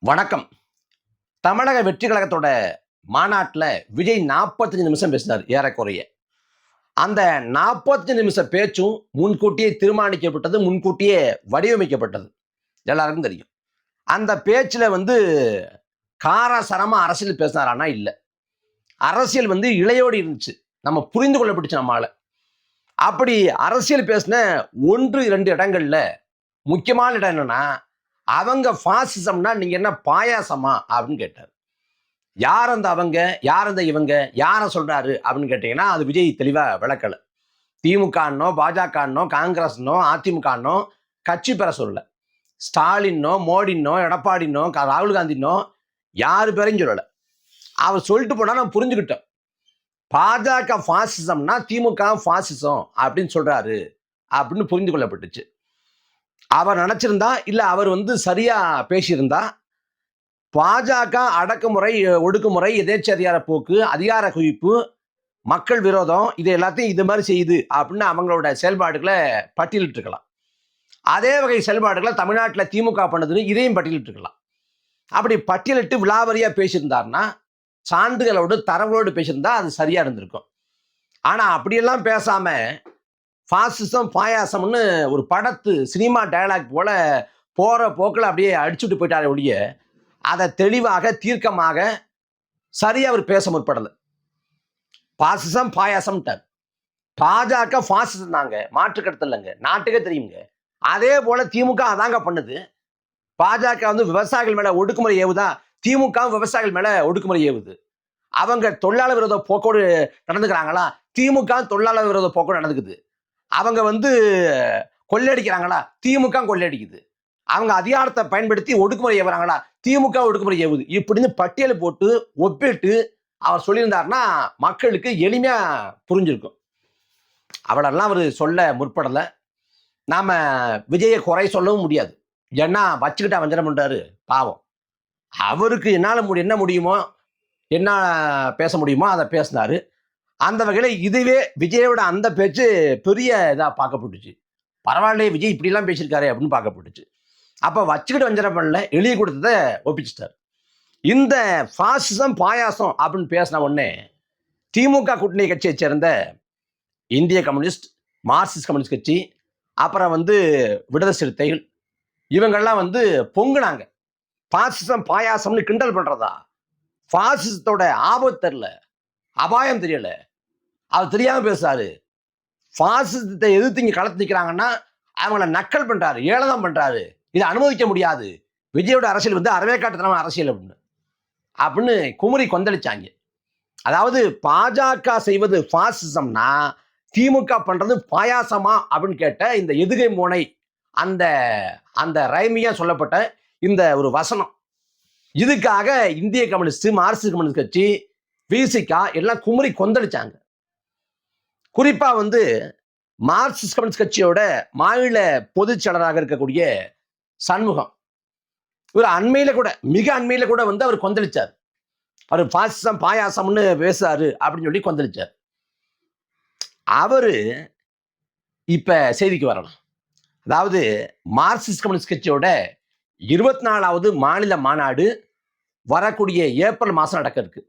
வணக்கம். தமிழக வெற்றி கழகத்தோட மாநாட்டில் விஜய் நாற்பத்தஞ்சு நிமிஷம் பேசினார் ஏறக்குறைய. அந்த நாற்பத்தஞ்சு நிமிஷம் பேச்சும் முன்கூட்டியே தீர்மானிக்கப்பட்டது முன்கூட்டியே வடிவமைக்கப்பட்டது. எல்லாருக்கும் தெரியும். அந்த பேச்சில் வந்து காரசரமாக அரசியல் பேசினாரானா இல்லை. அரசியல் வந்து இளையோடு இருந்துச்சு. நம்ம புரிந்து கொள்ளப்பட்டுச்சு நம்மளால் அப்படி அரசியல் பேசின ஒன்று இரண்டு இடங்களில் முக்கியமான இடம் என்னென்னா அவங்க ஃபாசிசம்னா நீங்க என்ன பாயாசமா? அப்படின்னு கேட்டார். யார் அந்த அவங்க? யார் அந்த இவங்க? யாரை சொல்றாரு? அப்படின்னு கேட்டீங்கன்னா அது விஜய் தெளிவாக விளக்கலை. திமுகன்னோ பாஜகன்னோ காங்கிரஸ்னோ அதிமுகன்னோ கட்சி பெற சொல்லல. ஸ்டாலின்னோ மோடின்னோ எடப்பாடின்னோ ராகுல் காந்தின்னோ யார் பேரையும் சொல்லலை. அவர் சொல்லிட்டு போனால் நான் புரிஞ்சுக்கிட்டோம் பாஜக ஃபாசிசம்னா திமுக ஃபாசிசம் அப்படின்னு சொல்றாரு அப்படின்னு புரிந்து கொள்ளப்பட்டுச்சு. அவர் நினைச்சிருந்தா இல்ல அவர் வந்து சரியா பேசியிருந்தா பாஜக அடக்குமுறை ஒடுக்குமுறை எதேச்சதிகார போக்கு அதிகார குவிப்பு மக்கள் விரோதம் இது எல்லாத்தையும் இது மாதிரி செய்யுது அப்படின்னு அவங்களோட செயல்பாடுகளை பட்டியலிட்டுருக்கலாம். அதே வகை செயல்பாடுகளை தமிழ்நாட்டில் திமுக பண்ணுதுன்னு இதையும் பட்டியலிட்டிருக்கலாம். அப்படி பட்டியலிட்டு விலாவரியா பேசியிருந்தாருன்னா சான்றுகளோடு தரவோடு பேசியிருந்தா அது சரியா இருந்திருக்கும். ஆனா அப்படியெல்லாம் பேசாம ஃபாசிசம் பாயாசம்னு ஒரு படத்து சினிமா டயலாக் போல் போகிற போக்கில் அப்படியே அடிச்சுட்டு போயிட்டாரே ஒழிய அதை தெளிவாக தீர்க்கமாக சரியாக அவர் பேச முற்படலை. பாசிசம் பாயாசம்ட்டார். பாஜக ஃபாசிசம் தாங்க மாற்று இல்லைங்க நாட்டுக்கே தெரியுங்க. அதே போல் திமுக அதாங்க பண்ணுது. பாஜக வந்து விவசாயிகள் மேலே ஒடுக்குமுறை ஏவுதா திமுக விவசாயிகள் மேலே ஒடுக்குமுறை ஏவுது. அவங்க தொழிலாளர் விரோத போக்கோடு நடந்துக்கிறாங்களா? திமுக தொழிலாளர் விரோத போக்கோடு நடந்துக்குது. அவங்க வந்து கொள்ளையடிக்கிறாங்களா திமுக கொள்ளையடிக்குது அவங்க அதிகாரத்தை பயன்படுத்தி ஒடுக்குமுறை ஏவுறாங்களா? திமுக ஒடுக்குமுறை ஏவுது. இப்படின்னு பட்டியல் போட்டு ஒப்பிட்டு அவர் சொல்லியிருந்தாருன்னா மக்களுக்கு எளிமையா புரிஞ்சிருக்கும். அவளெல்லாம் அவர் சொல்ல முற்படலை. நாம விஜயை குறை சொல்லவும் முடியாது. ஏன்னா வச்சுக்கிட்டா வஞ்சனம் பண்றாரு. பாவம். அவருக்கு என்னால் முடி என்ன முடியுமோ என்ன பேச முடியுமோ அதை பேசினாரு. அந்த வகையில் இதுவே விஜயோட அந்த பேச்சு பெரிய இதாக பார்க்கப்பட்டுச்சு. பரவாயில்லையே விஜய் இப்படிலாம் பேசியிருக்காரு அப்படின்னு பார்க்கப்பட்டுச்சு. அப்போ வச்சுக்கிட்டு வஞ்சனை பண்ணல எழுதி கொடுத்ததை ஒப்பிச்சிட்டார். இந்த ஃபாசிசம் பாயாசம் அப்படின்னு பேசின உடனே திமுக கூட்டணி கட்சியை சேர்ந்த இந்திய கம்யூனிஸ்ட் மார்க்சிஸ்ட் கம்யூனிஸ்ட் கட்சி அப்புறம் வந்து விடுதலை சிறுத்தைகள் இவங்கெல்லாம் வந்து பொங்குனாங்க. பாசிசம் பாயாசம்னு கிண்டல் பண்ணுறதா பாசிசத்தோட ஆபத்து தெரியல அபாயம் தெரியலை. அவர் தெரியாமல் பேசுறாரு. பாசிசத்தை எதிர்த்து இங்கே களத்து நிற்கிறாங்கன்னா அவங்கள நக்கல் பண்ணுறாரு ஏளனம் பண்ணுறாரு இதை அனுமதிக்க முடியாது. விஜயோட அரசியல் வந்து அறவே காட்டுத்தனமான அரசியல் அப்படின்னு. அப்படின்னு குமரி கொந்தளிச்சாங்க. அதாவது பாஜக செய்வது பாசிசம்னா திமுக பண்ணுறது பாயாசமா அப்படின்னு கேட்ட இந்த எதுகை மோனை அந்த அந்த ரைமியா சொல்லப்பட்ட இந்த ஒரு வசனம். இதுக்காக இந்திய கம்யூனிஸ்ட் மார்க்சிஸ்ட் கம்யூனிஸ்ட் கட்சி விசிகா எல்லாம் குமரி கொந்தளிச்சாங்க. குறிப்பா வந்து மார்க்சிஸ்ட் கம்யூனிஸ்ட் கட்சியோட மாநில பொதுச் செயலராக இருக்கக்கூடிய சண்முகம். இவர் அண்மையில கூட மிக அண்மையில கூட வந்து அவர் கொந்தளிச்சார். அவர் பாசிசம் பாயாசம்னு பேசுறாரு அப்படின்னு சொல்லி கொந்தளிச்சார். அவரு இப்ப செய்திக்கு வரலாம். அதாவது மார்க்சிஸ்ட் கம்யூனிஸ்ட் கட்சியோட இருபத்தி நாலாவது மாநில மாநாடு வரக்கூடிய ஏப்ரல் மாதம் நடக்க இருக்கு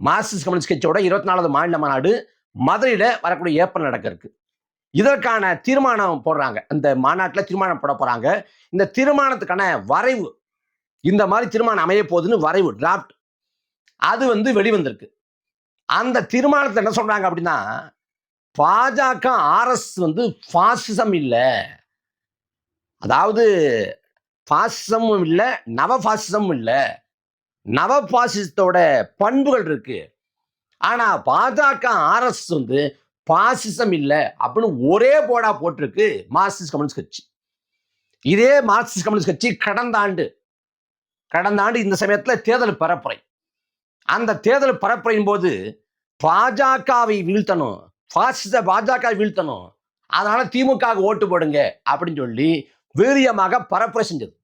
மார்க்சிஸ்ட் கம்யூனிஸ்ட் கட்சியோட இருபத்தி நாலாவது மாநில மாநாடு மதுரையில் வரக்கூடிய ஏப்ரல் நடக்க இருக்கு இதற்கான தீர்மானம் போடுறாங்க. அந்த மாநாட்டில் தீர்மானம் போட போகிறாங்க இந்த தீர்மானத்துக்கான வரைவு இந்த மாதிரி தீர்மானம் அமைய போகுதுன்னு வரைவு டிராஃப்ட் அது வந்து வெளிவந்திருக்கு. அந்த தீர்மானத்தை என்ன சொல்றாங்க அப்படின்னா பாஜக ஆர்எஸ் வந்து பாசிசம் இல்லை. அதாவது பாசிசமும் இல்லை நவ பாசிசமும் இல்லை. நவ பாசிசத்தோட பண்புகள் இருக்குது ஆனால் பாஜக ஆர்எஸ் வந்து பாசிசம் இல்லை அப்படின்னு ஒரே போடா போட்டிருக்கு மார்க்சிஸ்ட் கம்யூனிஸ்ட் கட்சி. இதே மார்க்சிஸ்ட் கம்யூனிஸ்ட் கட்சி கடந்த ஆண்டு கடந்த ஆண்டு இந்த சமயத்தில் தேர்தல் பரப்புரை. அந்த தேர்தல் பரப்புரையின் போது பாஜகவை வீழ்த்தணும் பாசிச பாஜக வீழ்த்தணும் அதனால திமுக ஓட்டு போடுங்க அப்படின்னு சொல்லி வீரியமாக பரப்புரை செஞ்சது.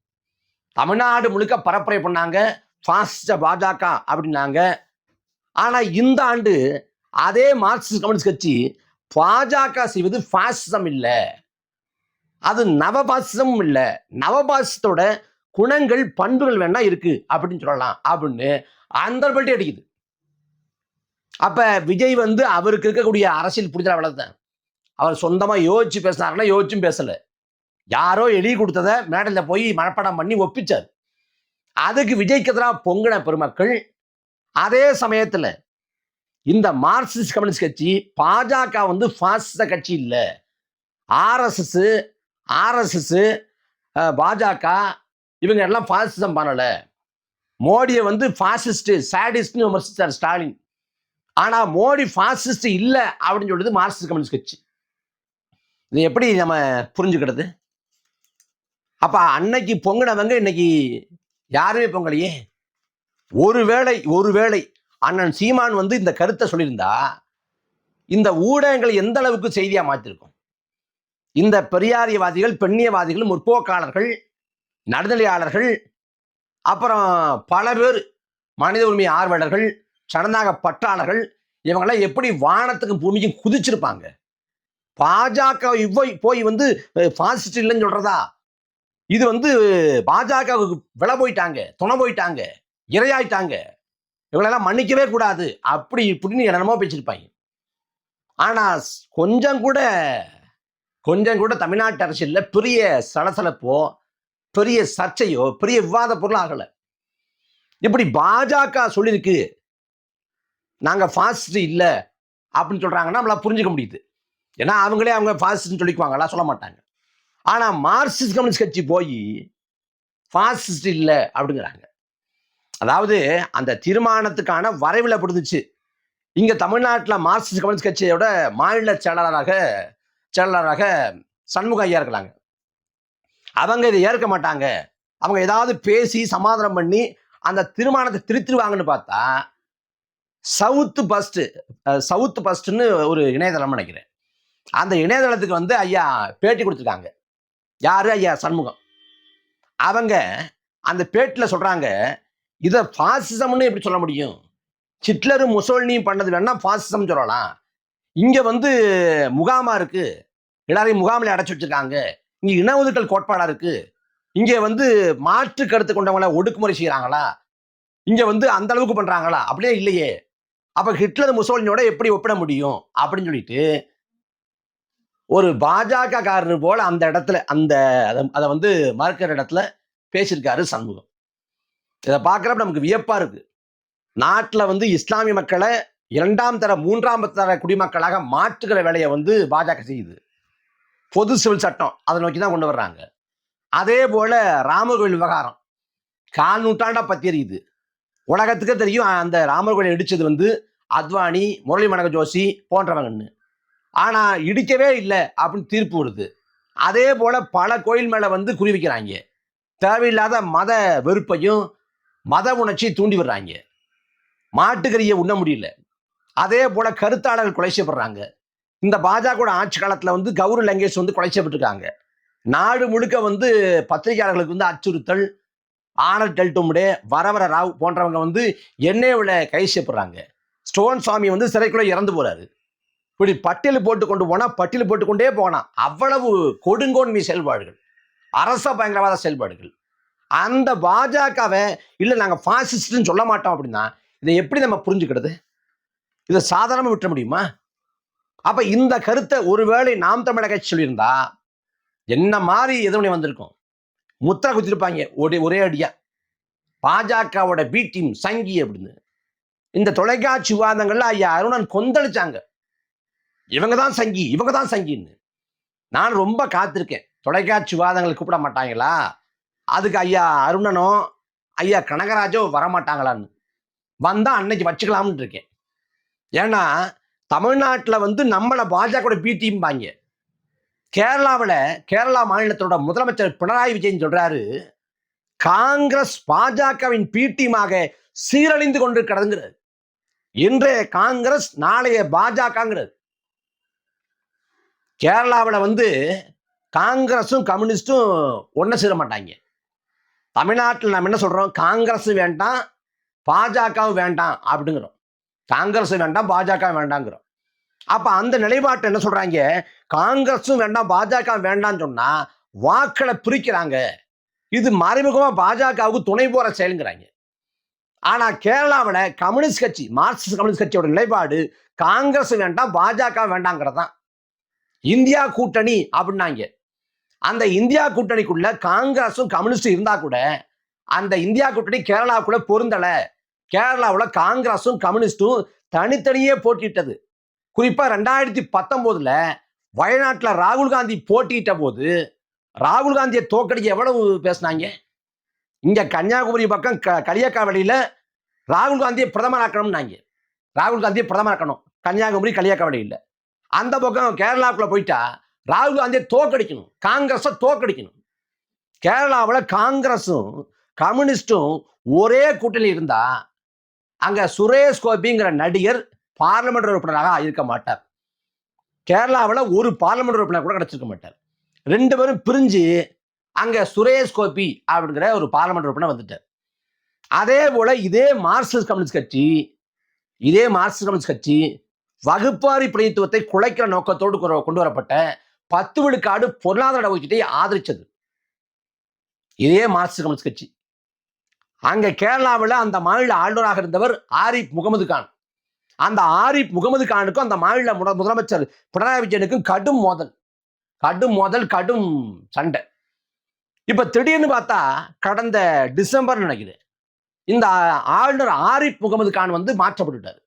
தமிழ்நாடு முழுக்க பரப்புரை பண்ணாங்க பாசிச பாஜக அப்படின்னாங்க ஆனால் இந்த ஆண்டு அதே மார்க்சிஸ்ட் கம்யூனிஸ்ட் கட்சி பாஜக செய்வது ஃபாசிசம் இல்லை. அது நவபாசிசமும் இல்லை. நவபாசிசத்தோட குணங்கள் பண்புகள் வேணா இருக்கு அப்படின்னு சொல்லலாம். அப்படின்னு அந்த பல்ட்டி அடிக்குது. அப்ப விஜய் வந்து அவருக்கு இருக்கக்கூடிய அரசியல் புரிதல் அவ்வளவுதான். அவர் சொந்தமா யோசிச்சு பேசினாருன்னா யோசிச்சும் பேசல. யாரோ எழுதி கொடுத்ததை மேடையில் போய் மனப்பாடம் பண்ணி ஒப்பிச்சார். அதுக்கு விஜய்க்கு எதிராக பொங்கின பெருமக்கள் அதே சமயத்துல இந்த மார்க்சிஸ்ட் கம்யூனிஸ்ட் கட்சி பாஜக வந்து பாசிச கட்சி இல்லை. ஆர்எஸ்எஸ் ஆர்எஸ்எஸ் பாஜக இவங்க எல்லாம் பாசிசம் பண்ணலை. மோடியை வந்து பாசிஸ்ட் சாடிஸ்ட்னு விமர்சித்தார் ஸ்டாலின். ஆனா மோடி பாசிஸ்ட் இல்லை அப்படின்னு சொல்றது மார்க்சிஸ்ட் கம்யூனிஸ்ட் கட்சி. இது எப்படி நம்ம புரிஞ்சுக்கிறது? அப்ப அன்னைக்கு பொங்கினவங்க இன்னைக்கு யாருமே பொங்கலையே? ஒருவேளை ஒருவேளை அண்ணன் சீமான் வந்து இந்த கருத்தை சொல்லியிருந்தா இந்த ஊடகங்கள் எந்த அளவுக்கு செய்தியாக மாற்றிருக்கும் இந்த பெரியாரியவாதிகள் பெண்ணியவாதிகள் முற்போக்காளர்கள் நடுநிலையாளர்கள் அப்புறம் பல பேர் மனித உரிமை ஆர்வலர்கள் சனநாயக பற்றாளர்கள் இவங்கெல்லாம் எப்படி வானத்துக்கும் பூமிக்கும் குதிச்சிருப்பாங்க? பாஜக இவ்வை போய் வந்து பாசிஸ்ட் இல்லைன்னு சொல்றதா? இது வந்து பாஜகவுக்கு விளை போயிட்டாங்க துணை போயிட்டாங்க. இரையாயிட்டாங்க. இவங்களெல்லாம் மன்னிக்கவே கூடாது. அப்படி இப்படின்னு என்னென்னமோ பேசியிருப்பாங்க. ஆனால் கொஞ்சம் கூட கொஞ்சம் கூட தமிழ்நாட்டு அரசியலில் பெரிய சலசலப்போ பெரிய சர்ச்சையோ பெரிய விவாத பொருள் ஆகலை. இப்படி பாஜக சொல்லியிருக்கு. நாங்கள் ஃபாஸ்ட் இல்லை அப்படின்னு சொல்கிறாங்கன்னா நம்மளால் புரிஞ்சுக்க முடியுது. ஏன்னா அவங்களே அவங்க ஃபாஸ்ட்னு சொல்லிக்குவாங்களா சொல்ல மாட்டாங்க. ஆனால் மார்க்சிஸ்ட் கம்யூனிஸ்ட் கட்சி போய் ஃபாஸ்டிஸ்ட் இல்லை அப்படிங்கிறாங்க. அதாவது அந்த தீர்மானத்துக்கான வரைவில் இருந்துச்சு இங்கே தமிழ்நாட்டில் மார்க்சிஸ்ட் கம்யூனிஸ்ட் கட்சியோட மாநில செயலாளராக செயலாளராக சண்முக ஐயா இருக்கிறாங்க அவங்க இதை ஏற்க மாட்டாங்க. அவங்க ஏதாவது பேசி சமாதானம் பண்ணி அந்த திருமணத்தை திருத்திருவாங்கன்னு பார்த்தா சவுத்து பஸ்ட் சவுத்து பஸ்ட்னு ஒரு இணையதளம் நினைக்கிறேன். அந்த இணையதளத்துக்கு வந்து ஐயா பேட்டி கொடுத்துருக்காங்க. யாரு ஐயா? சண்முகம். அவங்க அந்த பேட்டில் சொல்கிறாங்க இதை பாசிசம்னு எப்படி சொல்ல முடியும்? ஹிட்லரும் முசோல்னியும் பண்ணது வேணா ஃபாசிசம் சொல்லலாம். இங்கே வந்து முகாமாக இருக்கு. எல்லாரையும் முகாமில் அடைச்சி வச்சிருக்காங்க. இங்கே இன ஒதுக்கல் கோட்பாடா இருக்கு. இங்கே வந்து மாற்று கருத்து கொண்டவங்கள ஒடுக்குமுறை செய்கிறாங்களா இங்கே வந்து அந்த அளவுக்கு பண்ணுறாங்களா அப்படியே இல்லையே. அப்போ ஹிட்லர் முசோலினியோட எப்படி ஒப்பிட முடியும்? அப்படின்னு சொல்லிட்டு ஒரு பாஜக காரர் போல் அந்த இடத்துல அந்த அதை- அதை வந்து மறுக்கிற இடத்துல பேசியிருக்காரு சண்முகம். இதை பார்க்குறப்ப நமக்கு வியப்பாக இருக்குது நாட்டில் வந்து இஸ்லாமிய மக்களை இரண்டாம் தர மூன்றாம் தர குடிமக்களாக மாற்றுகிற வேலையை வந்து பாஜக செய்யுது. பொது சிவில் சட்டம் அதை நோக்கி தான் கொண்டு வர்றாங்க. அதே போல் ராமர் கோயில் விவகாரம். கால் நூற்றாண்டாக பத்தி உலகத்துக்கே தெரியும் அந்த ராமர் கோயிலை இடித்தது வந்து அத்வானி முரளி மனக ஜோஷி போன்றவங்கன்னு. ஆனால் இடிக்கவே இல்லை அப்படின்னு தீர்ப்பு வருது. அதே போல் பல கோயில் மேலே வந்து குறி வைக்கிறாங்க தேவையில்லாத மத வெறுப்பையும் மத உணர்ச்சியை தூண்டி விடுறாங்க. மாட்டுக்கறியை உண்ண முடியல. அதே போல கருத்தாளர்கள் கொலை செய்யப்படுறாங்க. இந்த பாஜக ஆட்சி காலத்தில் வந்து கௌரி லங்கேஷ் வந்து கொலை செய்யப்பட்டிருக்காங்க. நாடு முழுக்க வந்து பத்திரிகையாளர்களுக்கு வந்து அச்சுறுத்தல் ஆனர் டெல்டுமுடே வரவர ராவ் போன்றவங்க வந்து எண்ணெயில் கைது செய்யப்படுறாங்க. ஸ்டோன் சுவாமி வந்து சிறைக்குள்ளே இறந்து போறாரு. இப்படி பட்டியல் போட்டு கொண்டு போனால் பட்டியல் போட்டுக்கொண்டே போனான் அவ்வளவு கொடுங்கோன்மை செயல்பாடுகள். அரச பயங்கரவாத செயல்பாடுகள். அந்த பாஜகவை இல்லை நாங்கள் ஃபாசிஸ்ட்னு சொல்ல மாட்டோம் அப்படின்னா இதை எப்படி நம்ம புரிஞ்சுக்கிறது? இதை சாதாரணமாக விட்டுற முடியுமா? அப்போ இந்த கருத்தை ஒருவேளை நாம் தமிழக கட்சி சொல்லியிருந்தா என்ன மாதிரி எதிர்வினை வந்திருக்கும்? முத்திரை குத்திருப்பாங்க ஒரே ஒரே அடியா. பாஜகவோட பி டீம் சங்கி அப்படின்னு. இந்த தொலைக்காட்சி விவாதங்கள்ல ஐயா அருணன் கொந்தளிச்சாங்க. இவங்க தான் சங்கி இவங்க தான் சங்கின்னு. நான் ரொம்ப காத்திருக்கேன். தொலைக்காட்சி விவாதங்களை கூப்பிட மாட்டாங்களா? அதுக்கு ஐயா அருணனோ ஐயா கனகராஜோ வரமாட்டாங்களான்னு. வந்தால் அன்னைக்கு வச்சுக்கலாம்னு இருக்கேன். ஏன்னா தமிழ்நாட்டில் வந்து நம்மளை பாஜக பி கேரளாவில் கேரளா மாநிலத்தோட முதலமைச்சர் பினராயி விஜயன் சொல்கிறாரு காங்கிரஸ் பாஜகவின் பி சீரழிந்து கொண்டிருக்கிறதுங்கிறது இன்றைய காங்கிரஸ் நாளைய பாஜகங்கிறது கேரளாவில் வந்து காங்கிரஸும் கம்யூனிஸ்டும் ஒன்று சேர மாட்டாங்க. தமிழ்நாட்டில் நம்ம என்ன சொல்கிறோம் காங்கிரஸ் வேண்டாம் பாஜகவும் வேண்டாம் அப்படிங்கிறோம். காங்கிரஸ் வேண்டாம் பாஜக வேண்டாங்கிறோம் அப்போ அந்த நிலைப்பாட்டை என்ன சொல்கிறாங்க காங்கிரஸும் வேண்டாம் பாஜக வேண்டாம்னு சொன்னால் வாக்களை பிரிக்கிறாங்க. இது மறைமுகமாக பாஜகவுக்கு துணை போற செயலுங்கிறாங்க. ஆனால் கேரளாவில் கம்யூனிஸ்ட் கட்சி மார்க்சிஸ்ட் கம்யூனிஸ்ட் கட்சியோட நிலைப்பாடு காங்கிரஸ் வேண்டாம் பாஜக வேண்டாங்கிறது தான் இந்தியா கூட்டணி அப்படின்னாங்க. அந்த இந்தியா கூட்டணிக்குள்ள காங்கிரஸும் கம்யூனிஸ்டும் இருந்தா கூட அந்த இந்தியா கூட்டணி கேரளாவுக்குள்ள பொருந்தல. கேரளாவில் காங்கிரஸும் கம்யூனிஸ்டும் தனித்தனியே போட்டியிட்டது. குறிப்பா ரெண்டாயிரத்தி பத்தொன்பதுல வயநாட்டில் ராகுல் காந்தி போட்டியிட்ட போது ராகுல் காந்தியை தோக்கடிக்க எவ்வளவு பேசினாங்க? இங்க கன்னியாகுமரி பக்கம் க களியக்காவடியில ராகுல் காந்தியை பிரதமர் ஆக்கணும்னாங்க. ராகுல் காந்தியை பிரதமராக்கணும் கன்னியாகுமரி களியக்காவடியில் அந்த பக்கம் கேரளாவுக்குள்ள போயிட்டா ராகுல் காந்தியை தோக்கடிக்கணும் காங்கிரஸை தோக்கடிக்கணும் கேரளாவில் காங்கிரஸும் கம்யூனிஸ்டும் ஒரே கூட்டணி இருந்தால் அங்கே சுரேஷ் கோபிங்கிற நடிகர் பார்லிமெண்ட் உறுப்பினராக இருக்க மாட்டார். கேரளாவில் ஒரு பார்லமெண்ட் உறுப்பினர் கூட கிடச்சிருக்க மாட்டார். ரெண்டு பேரும் பிரிஞ்சு அங்கே சுரேஷ் கோபி அப்படிங்கிற ஒரு பார்லிமெண்ட் உறுப்பினர் வந்துட்டார். அதே போல் இதே மார்க்சிஸ்ட் கம்யூனிஸ்ட் கட்சி இதே மார்க்சிஸ்ட் கம்யூனிஸ்ட் கட்சி வகுப்பாரி பிரதித்துவத்தை குலைக்கிற நோக்கத்தோடு கொண்டு வரப்பட்ட பத்து விழுக்காடு பொருளாதார நடவடிக்கையை ஆதரிச்சது. இதே மார்க்சிஸ்ட் கம்யூனிஸ்ட் கட்சி. அங்க கேரளாவில் அந்த மாநில ஆளுநராக இருந்தவர் ஆரிப் முகமது கான். அந்த ஆரிப் முகமது கானுக்கும் அந்த மாநில முதலமைச்சர் பினராயி விஜயனுக்கும் கடும் மோதல். கடும் மோதல் கடும் சண்டை. இப்ப திடீர்னு பார்த்தா கடந்த டிசம்பர் நினைக்கிறேன் இந்த ஆளுநர் ஆரிப் முகமது கான் வந்து மாற்றப்பட்டுட்டார்.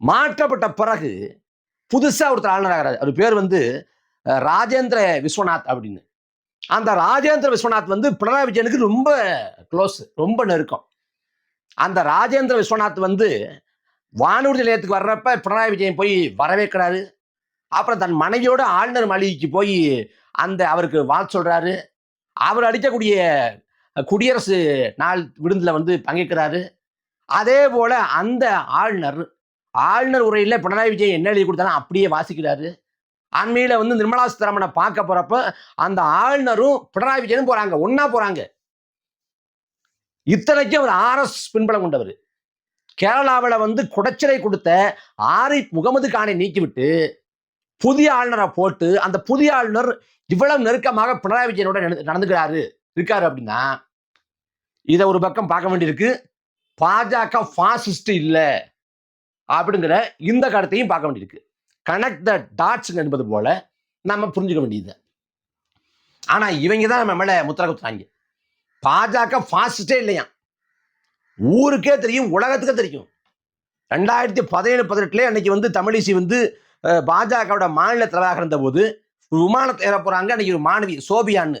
மாற்றப்பட்ட பிறகு புதுசா ஒருத்தர் ஆளுநர் ஆகிறார் அவர் பேர் வந்து ராஜேந்திர விஸ்வநாத் அப்படின்னு. அந்த ராஜேந்திர விஸ்வநாத் வந்து பினராயி விஜயனுக்கு ரொம்ப க்ளோஸ் ரொம்ப நெருக்கம். அந்த ராஜேந்திர விஸ்வநாத் வந்து வானூர்தி நிலையத்துக்கு வர்றப்ப பினராயி விஜயன் போய் வரவேற்கிறாரு அப்புறம் தன் மனைவியோட ஆளுநர் மாளிகைக்கு போய் அந்த அவருக்கு வாழ்த்து சொல்றாரு. அவர் அடிக்கக்கூடிய குடியரசு நாள் விருந்தில் வந்து பங்கேற்கிறாரு. அதே போல அந்த ஆளுநர் ஆளுநர் உரையில் பினராயி விஜயன் என்ன எழுதி கொடுத்தாலும் அப்படியே வாசிக்கிறாரு. அண்மையில் வந்து நிர்மலா சீதாராமனை பார்க்க போறப்ப அந்த ஆளுநரும் பினராயி விஜயனும் போறாங்க. ஒன்றா போறாங்க. இத்தனைக்கும் அவர் ஆர்எஸ் பின்பலம் கொண்டவர். கேரளாவில் வந்து குடைச்சலை கொடுத்த ஆரிப் முகமது கானை நீக்கிவிட்டு புதிய ஆளுநரை போட்டு அந்த புதிய ஆளுநர் இவ்வளவு நெருக்கமாக பினராயி விஜயனோட நடந்துக்கிறாரு. இருக்காரு அப்படின்னா இதை ஒரு பக்கம் பார்க்க வேண்டியிருக்கு. பாஜக பாசிஸ்ட் இல்லை. அப்படிங்கிற இந்த கருத்தையும் பார்க்க வேண்டியிருக்கு. கனெக்ட் த டாட்ஸ் என்பது போல நம்ம புரிஞ்சுக்க வேண்டியது. ஆனா இவங்க தான் நம்ம மேலே முத்திர குத்துறாங்க. பாஜக ஃபாஸ்டே இல்லையா ஊருக்கே தெரியும் உலகத்துக்கே தெரியும். ரெண்டாயிரத்தி பதினேழு பதினெட்டுல அன்னைக்கு வந்து தமிழிசை வந்து பாஜகவோட மாநில தலைவராக இருந்த போது விமானத்தை ஏற போறாங்க. அன்னைக்கு ஒரு மாணவி சோபியான்னு.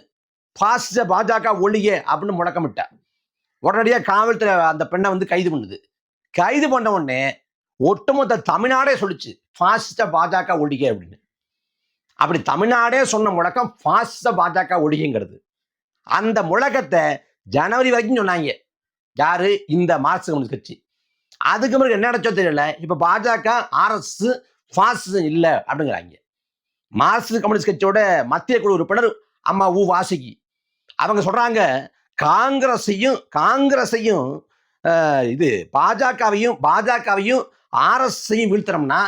பாசிச பாஜக ஒழிய அப்படின்னு முழக்கமிட்டா. உடனடியாக காவல்துறை அந்த பெண்ணை வந்து கைது பண்ணுது. கைது பண்ண உடனே ஒட்டுமொத்த தமிழ்நாடே சொல்லுச்சு பாசிச பாஜக ஒழிக அப்படின்னு. அப்படி தமிழ்நாடே சொன்ன முழக்கம் பாசிச பாஜக ஒழிகங்கிறது அந்த முழக்கத்தை ஜனவரி வரைக்கும் சொன்னாங்க. யாரு? இந்த மார்க்சிஸ்ட் கம்யூனிஸ்ட் கட்சி. அதுக்கு பிறகு என்ன நடச்சோ தெரியல. இப்ப பாஜக ஆர்எஸ் பாசிசம் இல்லை அப்படிங்கிறாங்க. மார்க்சிஸ்ட் கம்யூனிஸ்ட் கட்சியோட மத்திய குழு உறுப்பினர் அம்மா உ. வாசுகி. அவங்க சொல்றாங்க காங்கிரஸையும் காங்கிரஸையும் இது பாஜகவையும் பாஜகவையும் ஆர்எஸ்ஐயும் வீழ்த்தணும்னா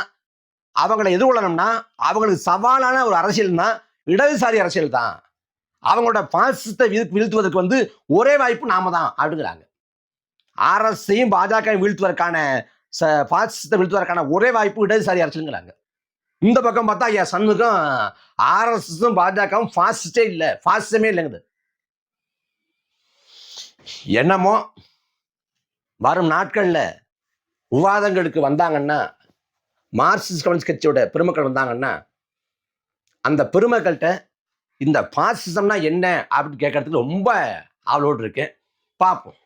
அவங்களை எதிர்கொள்ளணும்னா அவங்களுக்கு சவாலான ஒரு அரசியல்னா இடதுசாரி அரசியல் தான். அவங்களோட பாசிசத்தை வீழ்த்துவதற்கு வந்து ஒரே வாய்ப்பு நாம தான் அப்படிங்கிறாங்க. ஆர்எஸ்ஐயும் பாஜக வீழ்த்துவதற்கான ச பாசிசத்தை வீழ்த்துவதற்கான ஒரே வாய்ப்பு இடதுசாரி அரசியலுங்கிறாங்க. இந்த பக்கம் பார்த்தா ஐயா சண்முகம் ஆர்எஸ்எஸும் பாஜகவும் ஃபாசிஸ்டே இல்லை. ஃபாசிசமே இல்லைங்குது. என்னமோ வரும் நாட்களில் விவாதங்களுக்கு வந்தாங்கன்னா மார்க்சிஸ்ட் கம்யூனிஸ்ட் கட்சியோட பெருமக்கள் வந்தாங்கன்னா அந்த பெருமக்கள்கிட்ட இந்த பாசிசம்னா என்ன அப்படின்னு கேட்கறதுக்கு ரொம்ப ஆவலோடு இருக்கேன். பார்ப்போம்.